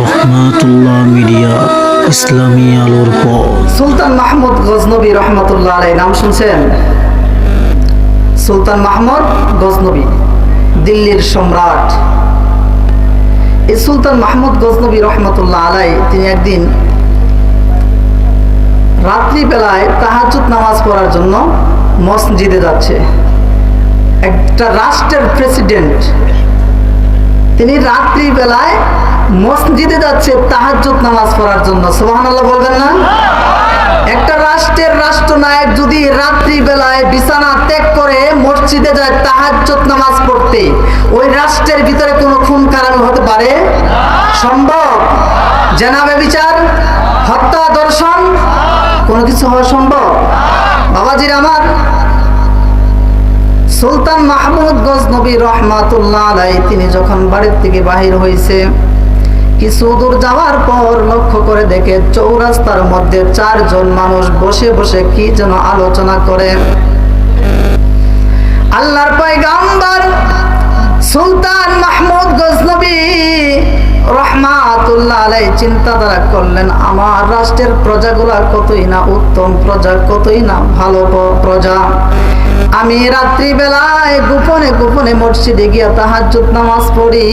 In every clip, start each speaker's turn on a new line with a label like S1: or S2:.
S1: রহমাতুল্লাহ মিডিয়া, ইসলামী আলোর
S2: নাম শুনছেন? সুলতান মাহমুদ গজনবী, দিল্লির সম্রাট। এই সুলতান মাহমুদ গজনবী রহমতুল্লাহ আলাই তিনি একদিন রাত্রিবেলায় তাহাজুদ নামাজ পড়ার জন্য মসজিদে যাচ্ছে। একটা রাষ্ট্রের প্রেসিডেন্ট, তিনি রাত্রিবেলায় মসজিদে যাচ্ছে তাহাজ্জুদ নামাজ পড়ার জন্য। সুবহানাল্লাহ বলবেন না? একটা রাষ্ট্রের রাষ্ট্রনায়ক যদি রাত্রিবেলায় বিছানা ত্যাগ করে মসজিদে যায় তাহাজ্জুদ নামাজ পড়তে, ওই রাষ্ট্রের ভিতরে কোনো খুন কারানো হতে পারে? সম্ভব? জেনাবে বিচার, হত্যা, দর্শন? কোনো কিছু হওয়া সম্ভব? বাবাজির আমার সুলতান মাহমুদ গজনবী রহমাতুল্লাহ আলাই তিনি যখন বাড়ির থেকে বাহির হয়েছে কিছু দূর যাওয়ার পর লক্ষ্য করে দেখে চৌরাস্তার মধ্যে চারজন মানুষ বসে বসে কি যেন আলোচনা করে। আল্লাহর পয়গাম্বর সুলতান মাহমুদ গজনবী রহমাতুল্লাহ আলাই চিন্তাধারা করলেন, আমার রাষ্ট্রের প্রজাগুলা কতই না উত্তম প্রজা, কতই না ভালো প্রজা। আমি রাত্রিবেলায় গোপনে গোপনে মসজিদে গিয়া তাহাজ্জুদ নামাজ পড়ি।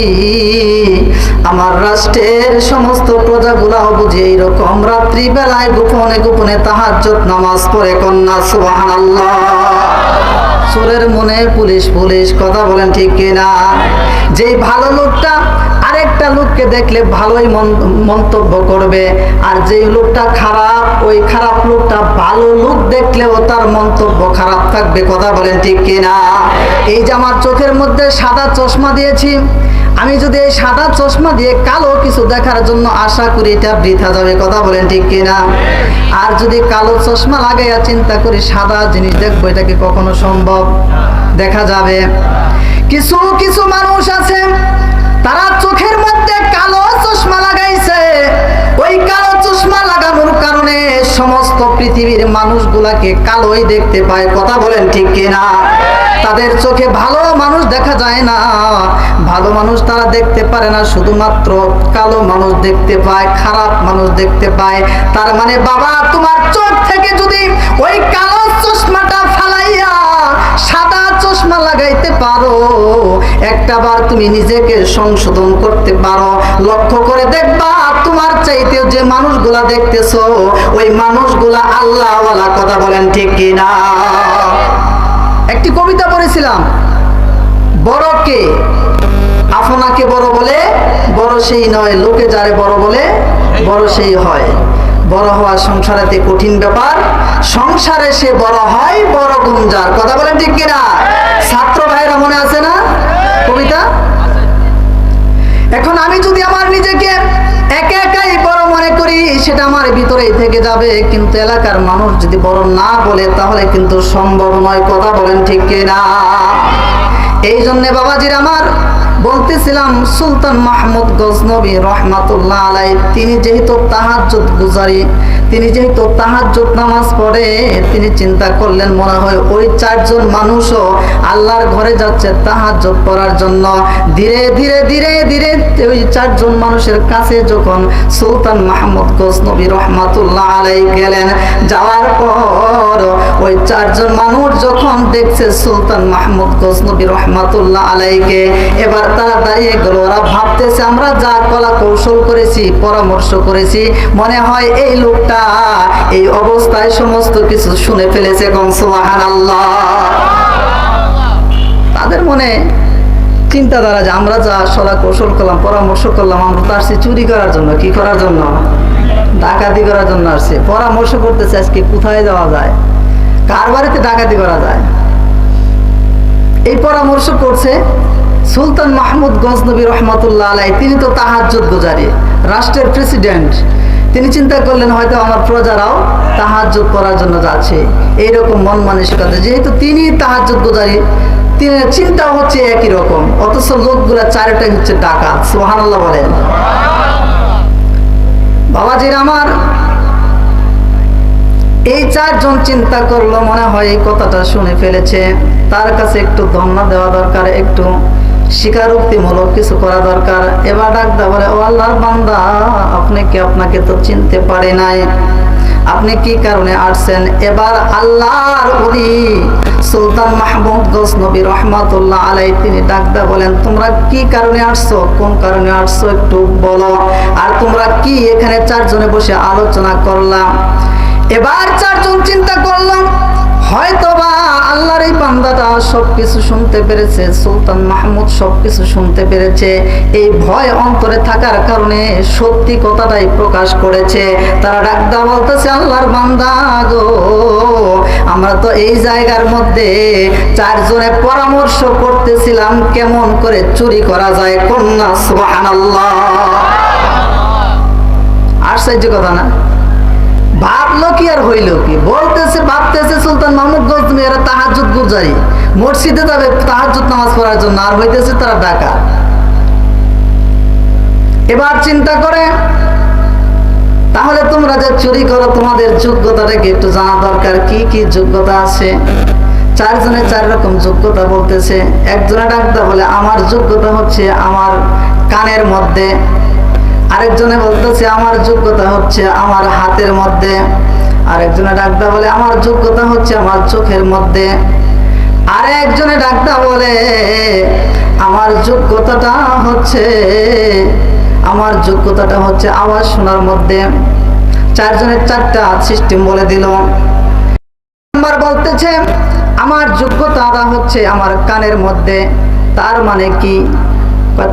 S2: আমার রাষ্ট্রের সমস্ত প্রজাগুলাও বুঝি এইরকম রাত্রিবেলায় গোপনে গোপনে তাহাজ্জুদ নামাজ পড়ে, কন্যা, সুবহানাল্লাহ। সুরের মনে পুলিশ পুলিশ কথা বলেন, ঠিক কিনা? যেই ভালো লোকটা আরেকটা লোককে দেখলে ভালোই মন- মন্তব্য করবে। আর যেই লোকটা খারাপ, ওই খারাপ লোকটা ভালো লোক দেখলেও তার মন্তব্য খারাপ থাকবে। কথা বলেন ঠিক কিনা? এই যে আমার চোখের মধ্যে সাদা চশমা দিয়েছি, আমি যদি এই সাদা চশমা দিয়ে কালো কিছু দেখার জন্য আশা করি এটা বৃথা যাবে। কথা বলেন ঠিক কিনা? আর যদি কালো চশমা লাগাইয়া চিন্তা করি সাদা জিনিস দেখব, এটা কি কখনো সম্ভব? দেখা যাবে। কিছু কিছু মানুষ আছে মধ্যে কালো চশমা লাগাইছে। ওই কালো চশমা লাগানোর কারণে সমস্ত পৃথিবীর মানুষগুলাকে কালোই দেখতে পায়। কথা বলেন ঠিক কিনা? তাদের চোখে ভালো মানুষ দেখা যায় না। ভালো মানুষ তারা দেখতে পারে না, শুধুমাত্র কালো মানুষ দেখতে পায়, খারাপ মানুষ দেখতে পায়। তার মানে বাবা, তোমার চোখ থেকে যদি ওই কালো চশমাটা ফালাইয়া একটা বার তুমি নিজেকে সংশোধন করতে পারো, লক্ষ্য করে দেখবা তোমার চাইতে যে মানুষগুলা দেখতেছো, ওই মানুষগুলা আল্লাহওয়ালা কথা বলেন ঠিক কিনা। একটি কবিতা পড়েছিলাম, বড় কে? আপনাকে বড় বলে, বড় সেই নয়, লোকে যারে বড় বলে, বড় সেই হয়। বড় হওয়া সংসারেতে কঠিন ব্যাপার, সংসারে সে বড় হয়, বড় গুঞ্জার কথা বলেন ঠিক কিনা? ছাত্র ভাইরা মনে আছে না? কবিতা? এখন আমি যদি আমার নিজেকে একা একাই বড় মনে করি, সেটা আমার ভিতরেই থেকে যাবে। কিন্তু এলাকার মানুষ যদি বড় না বলে, তাহলে কিন্তু সম্ভব নয়। কথা বলেন ঠিক না এই জন্যে বাবাজির আমার বলতেছিলাম, সুলতান মাহমুদ গজনবী রহমাতুল্লাহ আলাই তিনি যেহেতু তাহাজ্জুদ গুজারি, তিনি যেহেতু তাহাজ্জুদ নামাজ পড়ে, তিনি চিন্তা করলেন মনে হয় ওই চারজন মানুষও আল্লাহর ঘরে যাচ্ছে তাহাজ্জুদ পড়ার জন্য। ধীরে ধীরে ধীরে ধীরে ওই চারজন মানুষের কাছে যখন সুলতান মাহমুদ গজনবী রহমাতুল্লাহ আলাই গেলেন, যাওয়ার পর ওই চারজন মানুষ যখন দেখছে সুলতান মাহমুদ গজনবী রহমাতুল্লাহ আলাইকে এবার তারা দাঁড়িয়ে গেল। ওরা ভাবতেছে, আমরা যা কলা কৌশল করেছি, পরামর্শ করেছি, মনে হয় এই লোকটা এই অবস্থায় সমস্ত কিছু শুনে ফেলেছে কম সুবাহান তাদের মনে চিন্তাধারা যে আমরা যা সলা কৌশল করলাম, পরামর্শ করলাম, আমরা তো আসছি চুরি করার জন্য, কি করার জন্য? ডাকাতি করার জন্য আসছে। পরামর্শ করতেছে আজকে কোথায় যাওয়া যায়? কার বাড়িতে ডাকাতি করা যায়? এই পরামর্শ করছে সুলতান মাহমুদ গজনবী রহমতুল্লাহ আলাই তিনি তো তাহাজ্জুদ গুজারি, রাষ্ট্রের প্রেসিডেন্ট। তিনি চিন্তা করলেন, হয়তো আমার প্রজারাও তাহাজ্জুদ করার জন্য যাচ্ছে। এইরকম মন মানসিকতা, যেহেতু তিনি তাহাজ্জুদ গুজারি, তিনি চিন্তা হচ্ছে একই রকম। অথচ লোকগুলা চারটাই হচ্ছে ডাকাত সোহানাল্লাহ বলেন। বাবাজির আমার, এই চারজন চিন্তা করল, মনে হয় এই কথাটা শুনে ফেলেছে। তার কাছে একটু ধন্যা দেওয়া দরকার, একটু স্বীকারোক্তিমূলক কিছু করা দরকার। এবার বলে, ও আল্লাহর বান্দা, আপনি কি আপনাকে তো চিনতে পারে নাই? আপনি কি কারণে আসছেন? এবার আল্লাহর ওলি সুলতান মাহমুদ গজনবী আলাই তিনি ডাকদা বলেন, তোমরা কি কারণে আসছো? কোন কারণে আসছো একটু বলো। আর তোমরা কি এখানে চারজনে বসে আলোচনা করলাম? এবার চারজন চিন্তা করলাম, হয়তোবা আল্লাহর এই বান্দাটা সবকিছু শুনতে পেরেছে সুলতান মাহমুদ সবকিছু শুনতে পেরেছে। এই ভয় অন্তরে থাকার কারণে সত্যি কথাটাই প্রকাশ করেছে। তারা ডাকদা বলতেছে আল্লাহর বান্দা গো আমরা তো এই জায়গার মধ্যে চারজনে পরামর্শ করতেছিলাম কেমন করে চুরি করা যায়? কন্যা সুবহানাল্লাহ। আশ্চর্য কথা না? আর হইল কি? বলতেছে, ভাবতেছে, সুলতান মাহমুদ গৌতম এরা তাহাজুদ গুজারি। মসজিদে যাবে তাহাজুদ নামাজ পড়ার জন্য। আর হইতেছে তারা ডাকা এবার চিন্তা করে, তাহলে তোমরা যে চুরি করো, তোমাদের যোগ্যতাটাকে একটু জানা দরকার। কি কি যোগ্যতা আছে? চারজনে চার রকম যোগ্যতা বলতেছে। একজনে ডাকতে বলে, আমার যোগ্যতা হচ্ছে আমার কানের মধ্যে। আরেকজনে বলতেছে, আমার যোগ্যতা হচ্ছে আমার হাতের মধ্যে। আরেকজনে ডাকদা বলে, আমার যোগ্যতা হচ্ছে আমার চোখের মধ্যে। আর একজনে ডাকদা বলে, আমার যোগ্যতাটা হচ্ছে, আমার যোগ্যতাটা হচ্ছে আওয়াজ শোনার মধ্যে। চারজনের চারটা সিস্টেম বলে দিল। নাম্বার বলতেছে, আমার যোগ্যতাটা হচ্ছে আমার কানের মধ্যে। তার মানে কি?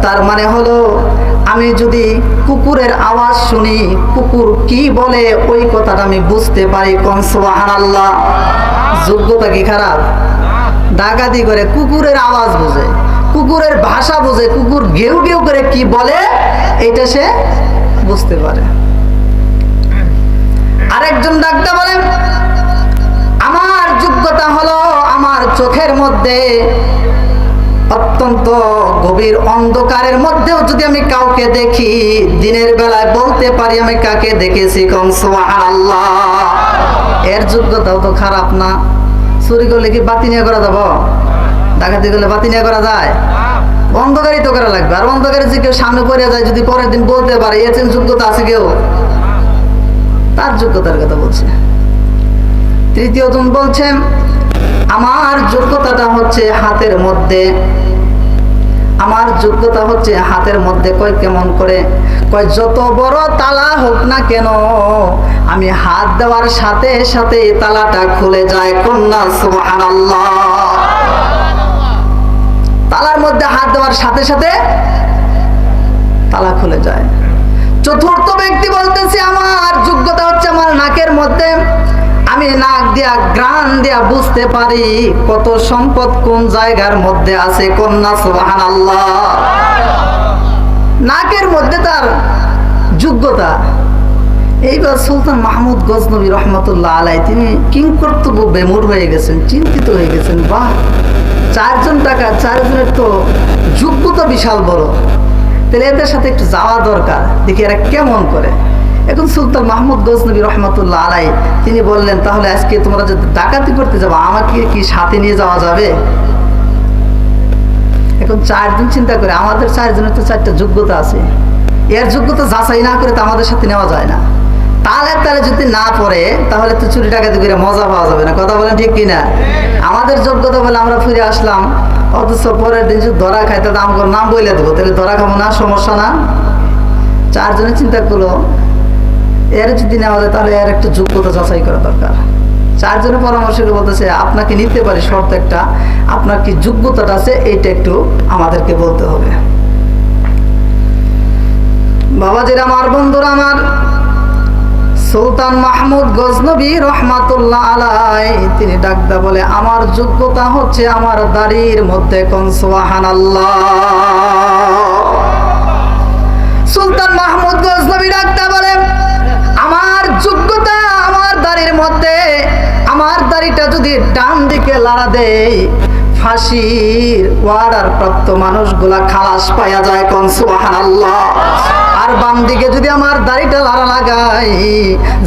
S2: তার মানে হলো, আমি যদি কুকুরের আওয়াজ শুনি, কুকুর কি বলে, ওই কথাটা আমি বুঝতে পারি কোন আল্লাহ যোগ্যতা কি খারাপ? ডাকাতি করে কুকুরের আওয়াজ বোঝে, কুকুরের ভাষা বোঝে, কুকুর ঘেউ ঘেউ করে কি বলে এটা সে বুঝতে পারে। আরেকজন ডাক্তার বলেন আমার যোগ্যতা হলো আমার চোখের মধ্যে অত্যন্ত গভীর অন্ধকারের মধ্যেও যদি আমি কাউকে দেখি, দিনের বেলায় বলতে পারি, আমি কাকে দেখেছি আল্লাহ এর যোগ্যতাও তো খারাপ না। চুরি করলে কি বাতি নিয়ে করা যাব? ডাকাতি করলে বাতি নিয়ে করা যায়? অন্ধকারই তো করা লাগবে। আর অন্ধকারে যে কেউ সামনে পড়ে যায়, যদি পরের দিন বলতে পারে, এর যোগ্যতা আছে কেউ? তার যোগ্যতার কথা বলছে তৃতীয় জন বলছেন আমার যোগ্যতাটা হচ্ছে হাতের মধ্যে। আমার যোগ্যতা হচ্ছে হাতের মধ্যে। কয় কেমন করে? কয়, যত বড় তালা হোক না কেন, আমি হাত দেওয়ার সাথে সাথে তালাটা খুলে যায়। কন্যা তালার মধ্যে হাত দেওয়ার সাথে সাথে তালা খুলে যায়। চতুর্থ ব্যক্তি বলতেছে, আমার যোগ্যতা হচ্ছে আমার নাকের মধ্যে। আমি নাক দিয়া গ্রান দিয়া বুঝতে পারি কত সম্পদ কোন জায়গার মধ্যে আছে কন্যা সুবাহান আল্লাহ নাকের মধ্যে তার যোগ্যতা। এইবার সুলতান মাহমুদ গজনবী রহমতুল্লাহ আলাই তিনি কিং কর্তব্য বেমুর হয়ে গেছেন, চিন্তিত হয়ে গেছেন, বাহ! চারজন টাকা, চারজনের তো যোগ্যতা বিশাল বড়। তাহলে এদের সাথে একটু যাওয়া দরকার, দেখি এরা কেমন করে। এখন সুলতান মাহমুদ গজনবী রহমতুল্লাহ আলাই তিনি বললেন, তাহলে আজকে তোমরা যদি ডাকাতি করতে যাব, আমাকে কি সাথে নিয়ে যাওয়া যাবে? এখন চারজন চিন্তা করে, আমাদের চারজনের তো চারটা যোগ্যতা আছে। এর যোগ্যতা যাচাই না করে তো আমাদের সাথে নেওয়া যায় না। তাহলে তালে যদি না পড়ে, তাহলে তো চুরি টাকাতে করে মজা পাওয়া যাবে না। কথা বলেন ঠিক কিনা? আমাদের যোগ্যতা বলে আমরা ফিরে আসলাম। অথচ পরের দিন যদি ধরা খাই তাহলে আমার নাম বলে দেবো। তাহলে ধরা খাব না, সমস্যা না। চারজনে চিন্তা করল এর যদি নেওয়া যায় তাহলে এর একটা যোগ্যতা যাচাই করা দরকার। চারজনের পরামর্শ বলতেছে, আপনাকে নিতে পারি শর্ত একটা, আপনার কি যোগ্যতাটা আছে এইটা একটু আমাদেরকে বলতে হবে। বাবাজির আমার বন্ধুরা আমার, সুলতান মাহমুদ গজনবী রহমাতুল্লাহ আলাই তিনি ডাকদা বলে, আমার যোগ্যতা হচ্ছে আমার দাড়ির মধ্যে কোন সোহান সুলতান মাহমুদ গজনবী ডাকদা বলে মধ্যে আমার দাড়িটা যদি ডান দিকে লাড়া দেয়, ফাঁসির ওয়ার্ডার প্রাপ্ত মানুষগুলা খালাস পাইয়া যায় কোন সুবহানাল্লাহ। আর বাম দিকে যদি আমার দাড়িটা লাড়া লাগাই,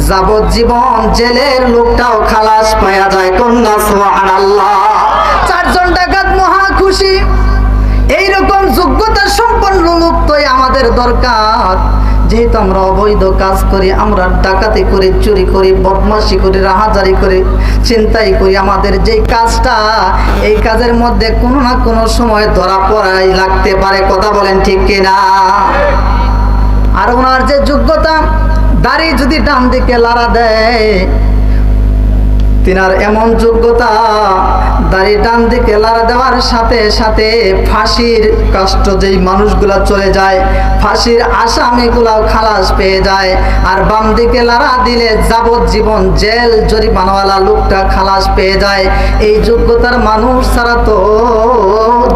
S2: যাবজ্জীবন জেলের লোকটাও খালাস পাইয়া যায় কন্যা সুবহানাল্লাহ। চারজন আমাদের দরকার। যেহেতু আমরা অবৈধ কাজ করি, আমরা ডাকাতি করি, চুরি করি, বদমাশি করি, রাহাজারি করি চিন্তাই করি, আমাদের যে কাজটা, এই কাজের মধ্যে কোনো না কোনো সময় ধরা পড়াই লাগতে পারে। কথা বলেন ঠিক কিনা? আর ওনার যে যোগ্যতা, দাড়ি যদি ডান দিকে লাড়া দেয় তিনার এমন যোগ্যতা, দাড়ি ডান দিকে দেওয়ার সাথে সাথে ফাঁসির কষ্ট যেই মানুষগুলা চলে যায়, ফাঁসির আসামিগুলাও খালাস পেয়ে যায়। আর বাম দিকে লাড়া দিলে যাবজ্জীবন জেল জরিমানাওয়ালা লোকটা খালাস পেয়ে যায়। এই যোগ্যতার মানুষ ছাড়া তো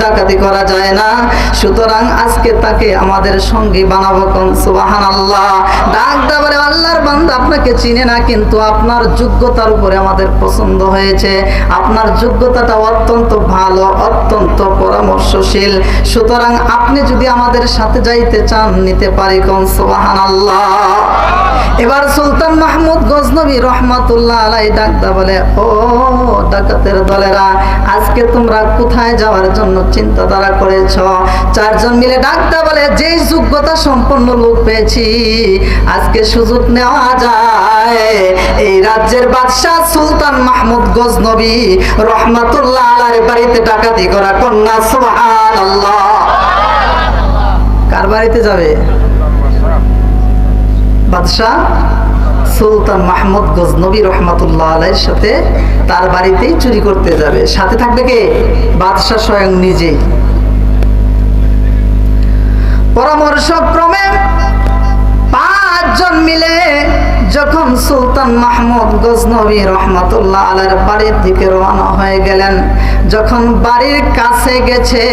S2: ডাকাতি করা যায় না। সুতরাং আজকে তাকে আমাদের সঙ্গী বানাবো কন? সুবাহান আল্লাহ ডাক দাবারে আল্লাহর আপনাকে চিনে না, কিন্তু আপনার যোগ্যতার উপরে আমাদের পছন্দ হয়েছে। আপনার যোগ্যতাটা অত্যন্ত ভালো, অত্যন্ত পরামর্শশীল। সুতরাং আপনি যদি আমাদের সাথে যাইতে চান, নিতে পারি সুবাহান আল্লাহ এবার সুলতান মাহমুদ গজনবী রহমাতুল্লাহ আলাই ডাকদা বলে, ও ডাকাতের দলেরা, আজকে তোমরা কোথায় যাওয়ার জন্য চিন্তাধারা করেছ? চারজন মিলে ডাকদা বলে, যেই যোগ্যতা সম্পন্ন লোক পেয়েছি, আজকে সুযোগ নেওয়া যায়। এই রাজ্যের বাদশাহ সুলতান মাহমুদ গজনবী রহমাতুল্লাহ আলার বাড়িতে ডাকাতি করা কন্যা, সুবহানাল্লাহ। কার বাড়িতে যাবে? বাদশাহ সুলতান মাহমুদ গজনবী রহমাতুল্লাহ আলাইয়ের সাথে তার বাড়িতেই চুরি করতে যাবে। সাথে থাকবে কে? বাদশাহ স্বয়ং নিজেই। পরামর্শ ক্রমে পাঁচজন মিলে যখন সুলতান মাহমুদ গজনবী রহমাতুল্লাহ আলার বাড়ির দিকে রওনা হয়ে গেলেন, যখন বাড়ির কাছে গেছে,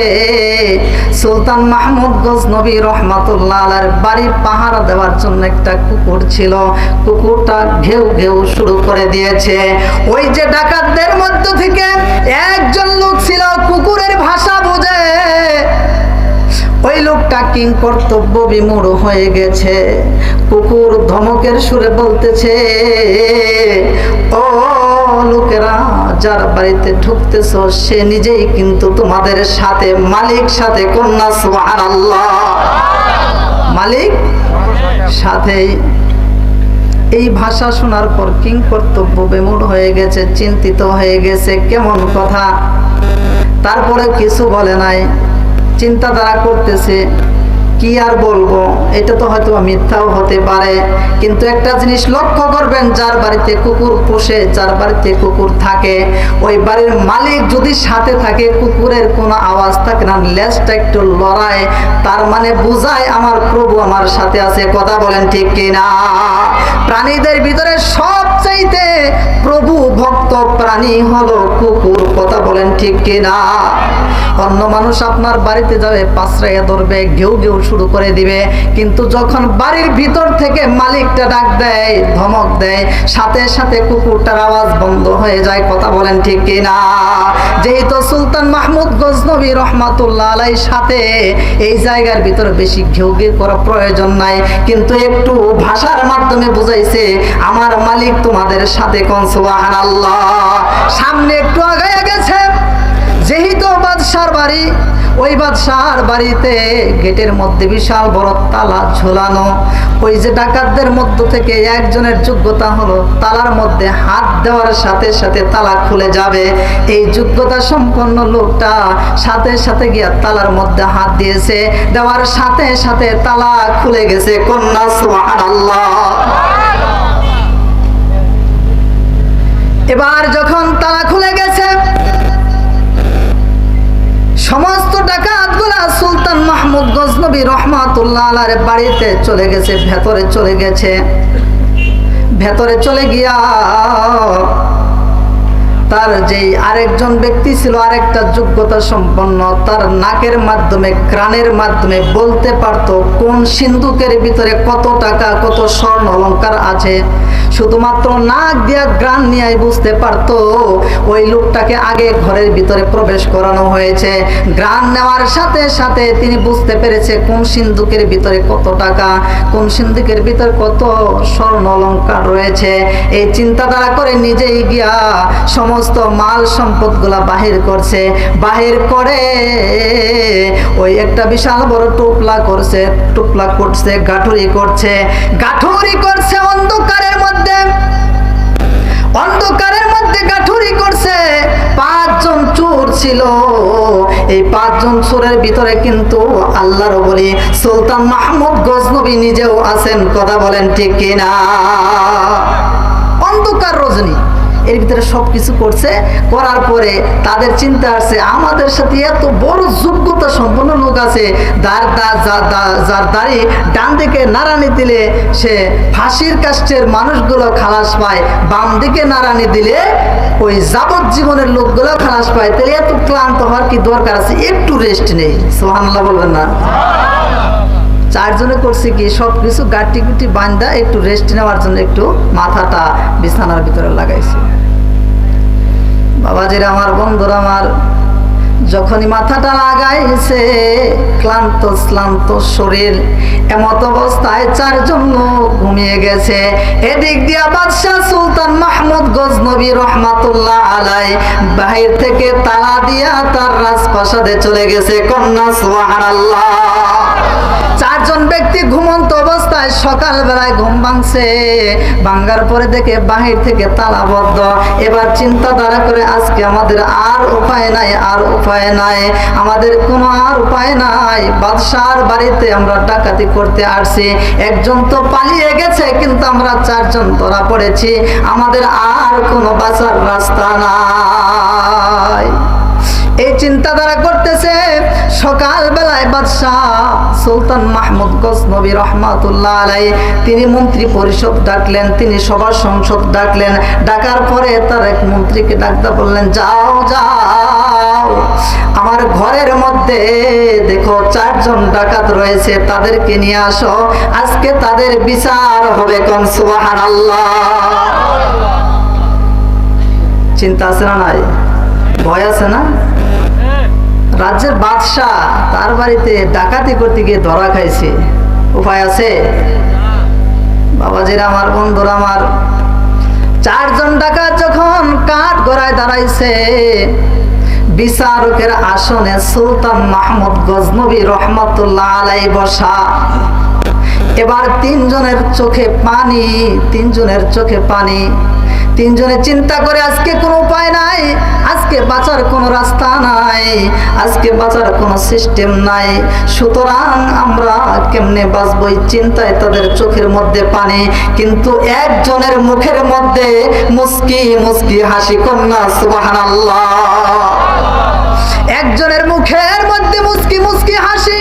S2: সুলতান মাহমুদ গজনবী রহমাতুল্লাহ আলার বাড়ি পাহারা দেওয়ার জন্য একটা কুকুর ছিল। কুকুরটা ঘেউ ঘেউ শুরু করে দিয়েছে। ওই যে ডাকাতদের মধ্য থেকে একজন লোক ছিল, কুকুরের ভাষা বোঝে। ওই লোকটা কিং কর্তব্য বিমূঢ় হয়ে গেছে। কুকুর ধমকের সুরে বলতেছে, ও লোকেরা, যার বাড়িতে ঢুকতেছ, সে নিজেই কিন্তু তোমাদের সাথে, মালিক সাথে কন্যা, সুবহানাল্লাহ। মালিক সাথেই এই ভাষা শোনার পর কিং কর্তব্য বেমূঢ় হয়ে গেছে, চিন্তিত হয়ে গেছে, কেমন কথা? তারপরে কিছু বলে নাই। চিন্তাধারা করতেছে, কি আর বলব? এটা তো হয়তো মিথ্যাও হতে পারে। কিন্তু একটা জিনিস লক্ষ্য করবেন, যার বাড়িতে কুকুর পোষে, যার বাড়িতে কুকুর থাকে, ওই বাড়ির মালিক যদি সাথে থাকে, কুকুরের কোনো আওয়াজ থাকে না, লেজটা একটু লড়ায়, তার মানে বুঝায় আমার প্রভু আমার সাথে আছে, কথা বলেন ঠিক কিনা? প্রাণীদের ভিতরে সবচাইতে প্রভু ভক্ত প্রাণী হলো কুকুর, কথা বলেন ঠিক কিনা? অন্য মানুষ আপনার বাড়িতে যাবে, পাঁচরাইয়া ধরবে, ঘেউ ঘেউ শুরু করে দিবে। কিন্তু যখন বাড়ির ভিতর থেকে মালিকটা ডাক দেয়, ধমক দেয়, সাথে সাথে কুকুরটার আওয়াজ বন্ধ হয়ে যায়, কথা বলেন ঠিক কিনা? যেহেতু সুলতান মাহমুদ গজনবী রহমাতুল্লাহ আলাই সাথে এই জায়গার ভিতরে বেশি ঘেউ ঘেউ করা প্রয়োজন নাই, কিন্তু একটু ভাষার মাধ্যমে বুঝাইছে, আমার মালিক তোমাদের সাথে কনসুবাহান আল্লাহ সামনে একটু আগায় গেছে। যেহেতু বাদশার বাড়ি, ওই বাদশার বাড়িতে গেটের মধ্যে বিশাল বড় তালা ঝোলানো। ওই যে ডাকাতদের মধ্য থেকে একজনের যোগ্যতা হলো তালার মধ্যে হাত দেওয়ার সাথে সাথে তালা খুলে যাবে। এই যোগ্যতা সম্পন্ন লোকটা সাথে সাথে গিয়া তালার মধ্যে হাত দিয়েছে। দেওয়ার সাথে সাথে তালা খুলে গেছে। কন্যা, সুবহানাল্লাহ। এবার যখন আলার বাড়িতে চলে গেছে ভেতরে চলে গেছে। ভেতরে চলে গিয়া তার যেই আরেকজন ব্যক্তি ছিল, আরেকটা যোগ্যতা সম্পন্ন, তার নাকের মাধ্যমে, ক্রাণের মাধ্যমে বলতে পারতো, কোন সিন্ধুকের ভিতরে কত টাকা, কত স্বর্ণ অলংকার আছে। শুধুমাত্র নাক দিয়া গ্রান নিয়ে বুঝতে পারতো, ওই লোকটাকে আগে ঘরের ভিতরে প্রবেশ করানো হয়েছে। গ্রান নেওয়ার সাথে সাথে তিনি বুঝতে পেরেছে কোন সিন্ধুকের ভিতরে কত টাকা, কোন সিন্ধুকের ভিতরে কত স্বর্ণ অলঙ্কার রয়েছে। এই চিন্তাধারা করে নিজেই গিয়া সমস্ত মাল সম্পদগুলা বাহির করছে, বাহির করে ওই একটা বিশাল বড় টোপলা করছে টোপলা করছে, গাঠুরি করছে গাঠুরি করছে অন্ধকারের মধ্যে। অন্ধকারের মধ্যে গাঠুরি করছে। পাঁচজন চোর ছিল। এই পাঁচজন চোরের ভিতরে কিন্তু আল্লাহর বলি সুলতান মাহমুদ গজনবী নিজেও আছেন, কথা বলেন ঠিক কিনা? অন্ধকার রজনী। এর ভিতরে সব কিছু করছে। করার পরে তাদের চিন্তা আসছে, আমাদের সাথে এত বড় যোগ্যতা সম্পন্ন লোক আছে দার দা- যার দাড়ি ডান দিকে নাড়ানি দিলে সে ফাঁসির কাষ্টের মানুষগুলো খালাস পায়, বাম দিকে নাড়ানি দিলে ওই যাবজ্জীবনের লোকগুলো খালাস পায়। তাহলে এত ক্লান্ত হওয়ার কি দরকার আছে? একটু রেস্ট নেই। সোহানাল্লাহ বলবেন না। চারজনে করছে কি সব কিছু গাটি গুটি বান্ধা একটু রেস্ট নেওয়ার জন্য একটু মাথাটা বিছানার ভিতরে লাগাইছে। বাবাজির আমার, বন্ধুরা আমার, যখনই মাথাটা লাগাইছে, ক্লান্ত, শ্লান্ত শরীর, এমত অবস্থায় চারজন ঘুমিয়ে গেছে। এদিক দিয়া বাদশাহ সুলতান মাহমুদ গজনবী রহমাতুল্লাহ আলাই বাহির থেকে তালা দিয়া তার রাজপ্রাসাদে চলে গেছে। কন্যা সুবহানাল্লাহ। চারজন ব্যক্তি ঘুমন্ত অবস্থায় সকালবেলায় ঘুম ভাঙছে। ভাঙ্গার পরে দেখে বাহির থেকে তালাবদ্ধ এবার চিন্তাধারা করে আজকে আমাদের আর উপায় নাই, আর উপায় নাই। আমাদের কোনো আর উপায় নাই। বাদশার বাড়িতে আমরা ডাকাতি করতে আসছি। একজন তো পালিয়ে গেছে, কিন্তু আমরা চারজন ধরা পড়েছি। আমাদের আর কোনো বাঁচার রাস্তা নাই। এই চিন্তাধারা করতেছে সকাল বেলায় বাদশাহ সুলতান মাহমুদ গজনবী রহমাতুল্লাহ আলাই, তিনি মন্ত্রী পরিষদ ডাকলেন, তিনি সবার সংসদ ডাকলেন। ডাকার পরে তার এক মন্ত্রীকে ডাকতে বললেন, যাও যাও, আমার ঘরের মধ্যে দেখো, চারজন ডাকাত রয়েছে, তাদেরকে নিয়ে আসো। আজকে তাদের বিচার হবে কোন সুবাহান চিন্তা আছে না নাই? ভয় আছে না? রাজ্যের বাদশাহ তার বাড়িতে ডাকাতি করতে গিয়ে ধরা খাইছে। উপায় আছে? বাবাজিরা আমার, বন্ধুরা আমার। চারজন ডাকাত যখন কাঠ গড়ায় দাঁড়াইছে, বিচারকের আসনে সুলতান মাহমুদ গজনবী রহমতুল্লাহ আলাই বসা এবার তিনজনের চোখে পানি, তিনজনের চোখে পানি। তিনজনে চিন্তা করে আজকে কোনো উপায় নাই, আজকে বাঁচার কোনো রাস্তা নাই, আজকে বাঁচার কোনো সিস্টেম নাই। সুতরাং আমরা কেমনে বাঁচবো চিন্তায় তাদের চোখের মধ্যে পানি? কিন্তু একজনের মুখের মধ্যে মুস্কি মুস্কি হাসি কন্যা সুবাহান একজনের মুখের মধ্যে মুস্কি মুস্কি হাসি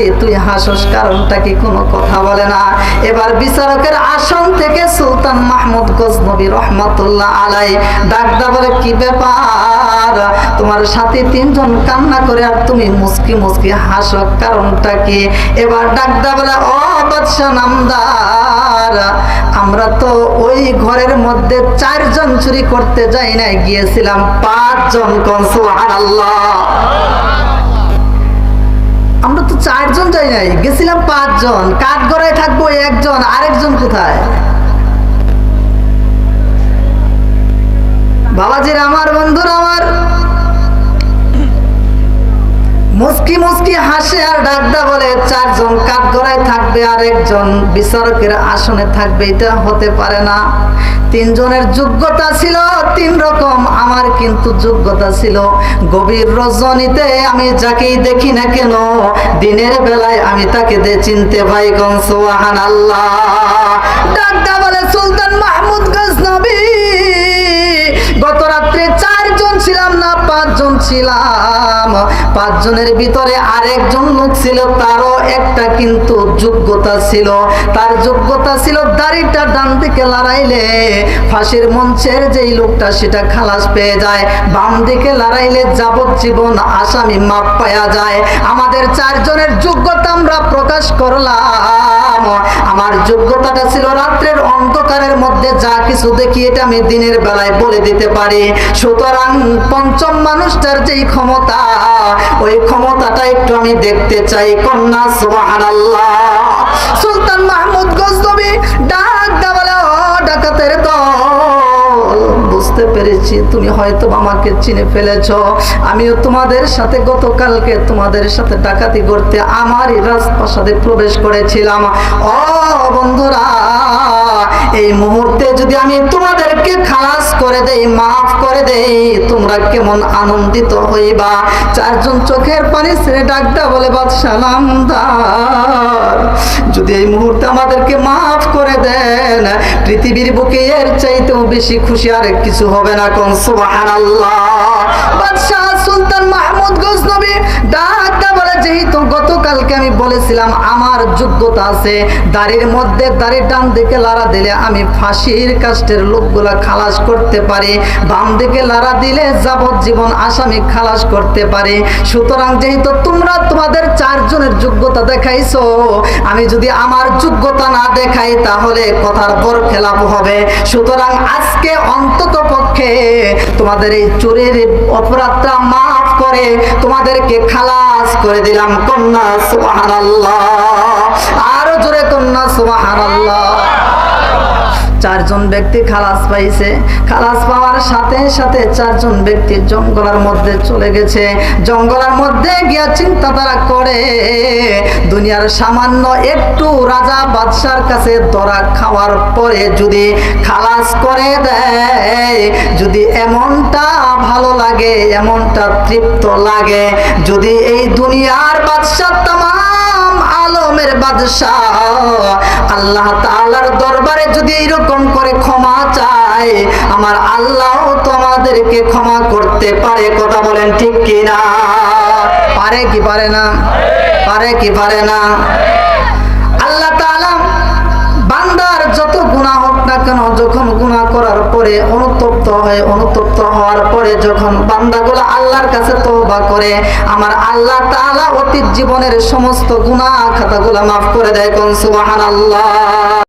S2: কাঁদি তুই হাসস, কারণটা কি কোনো কথা বলে না? এবার বিচারকের আসন থেকে সুলতান মাহমুদ গজনবী রহমতুল্লাহ আলাই ডাকদা বলে, কি ব্যাপার? তোমার সাথে তিনজন কান্না করে আর তুমি মুস্কি মুস্কি হাস, কারণটা কি? এবার ডাকদা বলে, ও বাদশা নামদার, আমরা তো ওই ঘরের মধ্যে চারজন চুরি করতে যাই নাই, গিয়েছিলাম পাঁচজন কনসুহান আল্লাহ চারজন যাই নাই, গেছিলাম পাঁচজন কাঠ গড়ায় থাকব একজন, আরেকজন কোথায়? বাবাজির আমার, বন্ধুর আমার। মুসকি মুস্কি হাসে আর ডাকদা বলে, চারজন কাঠগড়ায় থাকবে আর একজন বিচারকের আসনে থাকবে। এটা হতে পারে না। তিনজনের যোগ্যতা ছিল, তিন রকম, আমার কিন্তু যোগ্যতা ছিল। গভীর রজনীতে আমি যাকেই দেখি না কেন, দিনের বেলায় আমি তাকে দে চিনতে ভাই কম সোহান আল্লাহ ডাক্তার বলে সুলতান মাহমুদ গজনবী। চারজন ছিলাম না, পাঁচজন ছিলাম। পাঁচজনের ভিতরে আরেকজন লোক ছিল, তারও একটা কিন্তু যোগ্যতা ছিল। তার যোগ্যতা ছিল দাড়িটা ডান দিকে লড়াইলে ফাঁসির মঞ্চের যেই লোকটা সেটা খালাস পেয়ে যায়। বাম দিকে লড়াইলে যাবজ্জীবন আসামি মাপ পাওয়া যায়। আমাদের চারজনের যোগ্যতা আমরা প্রকাশ করলাম। আমার যোগ্যতাটা ছিল রাত্রের অন্ধকারের মধ্যে যা কিছু দেখি এটা আমি দিনের বেলায় বলে দিতে পারি। সুতরাং পঞ্চম মানুষটার যেই ক্ষমতা, ওই ক্ষমতাটা একটু আমি দেখতে চাই। কন্যা সুবহানাল্লাহ। সুলতান মাহমুদ গজনবী ডাক পেরেছি, তুমি হয়তো আমাকে চিনে ফেলেছ। আমিও তোমাদের সাথে গতকালকে তোমাদের সাথে ডাকাতি করতে আমারই রাজপ্রাসাদে প্রবেশ করেছিলাম। ও বন্ধুরা এই মুহূর্তে যদি আমি তোমাদেরকে খালাস করে দেই, মাফ করে দেই, তোমরা কেমন আনন্দিত হইবা? চারজন চোখের পানি ছেড়ে ডাকটা বলে, বাদশাহ নামদার, যদি এই মুহূর্তে আমাদেরকে মাফ করে দেন, পৃথিবীর বুকে এর চাইতেও বেশি খুশি আর কিছু হবে না কোন? সুবহানাল্লাহ। বাদশাহ সুলতান মাহমুদ গজনবী ডাকটা বলে, যেহেতু গতকালকে আমি বলেছিলাম, আমার যোগ্যতা আছে। দাড়ির মধ্যে দাড়ির ডান দিকে লাড়া দিলে আমি ফাঁসির কাস্টের লোকগুলা খালাস করতে পারি। বাম দিকে লাড়া দিলে যাবজ্জীবন আসামি খালাস করতে পারি। সুতরাং যেহেতু তোমরা তোমাদের চারজনের যোগ্যতা দেখাইছো, আমি যদি আমার যোগ্যতা না দেখাই তাহলে কথার পর খেলাপ হবে। সুতরাং আজকে অন্তত পক্ষে তোমাদের এই চোরের অপরাধটা মাফ করে তোমাদেরকে খালাস করে দিলাম, কন্যা, সুবহানাল্লাহ। আরও জোরে, কন্যা, সুবহানাল্লাহ। চারজন ব্যক্তি খালাস পাইছে। খালাস পাওয়ার সাথে সাথে চারজন ব্যক্তি জঙ্গলের মধ্যে চলে গেছে। জঙ্গলের মধ্যে গিয়া চিন্তা তারা করে। দুনিয়ার সামান্য একটু রাজা বাদশার কাছে ধরা খাওয়ার পরে যদি খালাস করে দেয় লাগে এমনটা তৃপ্ত লাগে। যদি এই দুনিয়ার বাদশাহ তামাম আলমের বাদশাহ, আল্লাহ তাআলার দরবারে যদি এরকম করে ক্ষমা চায়, আমার আল্লাহ তোমাদেরকে ক্ষমা করতে পারে। কথা বলেন ঠিক কি না পারে কি পারে না? পারে কি পারে না? আল্লাহ তাআলা বান্দার যত গুনাহ হোক না কেন, যখন গুনাহ করার পরে হয় অনুতপ্ত হওয়ার পরে যখন বান্দাগুলো আল্লাহর কাছে তওবা করে, আমার আল্লাহ তাআলা অতীত জীবনের সমস্ত গুনাহ খাতাগুলো মাফ করে দেয়। কোন সুবহানাল্লাহ।